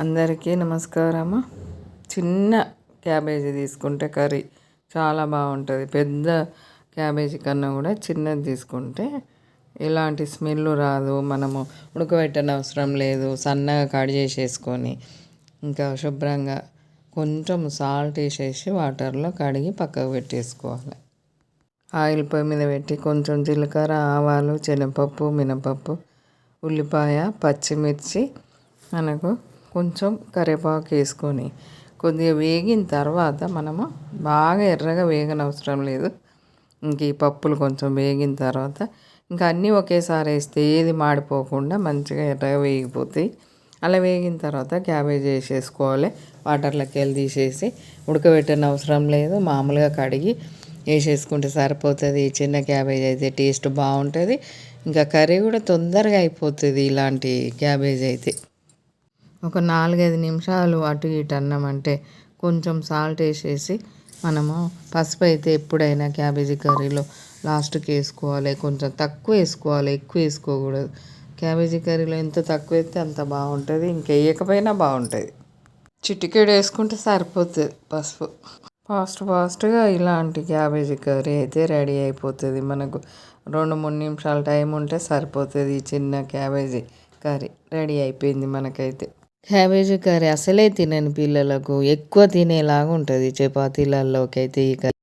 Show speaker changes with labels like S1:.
S1: అందరికీ నమస్కారము. చిన్న క్యాబేజీ తీసుకుంటే కర్రీ చాలా బాగుంటుంది. పెద్ద క్యాబేజీ కన్నా కూడా చిన్నది తీసుకుంటే ఎలాంటి స్మెల్ రాదు. మనము ఉడకబెట్టని అవసరం లేదు. సన్నగా కట్ చేసేసుకొని ఇంకా శుభ్రంగా కొంచెం సాల్ట్ వేసేసి వాటర్లో కడిగి పక్కకు పెట్టేసుకోవాలి. ఆయిల్ పొయ్యి మీద పెట్టి కొంచెం జీలకర్ర ఆవాలు శనగపప్పు మినపప్పు ఉల్లిపాయ పచ్చిమిర్చి మనకు కొంచెం కరివేపాకు వేసుకొని కొద్దిగా వేగిన తర్వాత మనము బాగా ఎర్రగా వేగనవసరం లేదు. ఇంక ఈ పప్పులు కొంచెం వేగిన తర్వాత ఇంకా అన్నీ ఒకేసారి వేస్తే ఏది మాడిపోకుండా మంచిగా ఎర్రగా వేగిపోతాయి. అలా వేగిన తర్వాత క్యాబేజ్ వేసేసుకోవాలి. వాటర్లోకి వెళ్ళి తీసేసి ఉడకబెట్టిన అవసరం లేదు. మామూలుగా కడిగి వేసేసుకుంటే సరిపోతుంది. చిన్న క్యాబేజ్ అయితే టేస్ట్ బాగుంటుంది. ఇంకా కర్రీ కూడా తొందరగా అయిపోతుంది ఇలాంటి క్యాబేజ్ అయితే. ఒక నాలుగైదు నిమిషాలు అటు ఇటు అన్నామంటే కొంచెం సాల్ట్ వేసేసి మనము పసుపు అయితే ఎప్పుడైనా క్యాబేజీ కర్రీలో లాస్ట్కి వేసుకోవాలి. కొంచెం తక్కువ వేసుకోవాలి. ఎక్కువ వేసుకోకూడదు. క్యాబేజీ కర్రీలో ఎంత తక్కువ వేస్తే అంత బాగుంటుంది. ఇంకా వేయకపోయినా బాగుంటుంది. చిటికెడు వేసుకుంటే సరిపోతుంది పసుపు. ఫాస్ట్ ఫాస్ట్గా ఇలాంటి క్యాబేజీ కర్రీ అయితే రెడీ అయిపోతుంది. మనకు రెండు మూడు నిమిషాలు టైం ఉంటే సరిపోతుంది ఈ చిన్న క్యాబేజీ కర్రీ. రెడీ అయిపోయింది మనకైతే. క్యాబేజీ కర్రీ అసలే తినని పిల్లలకు ఎక్కువ తినేలాగా ఉంటుంది. చపాతీలలోకి అయితే ఈ కర్రీ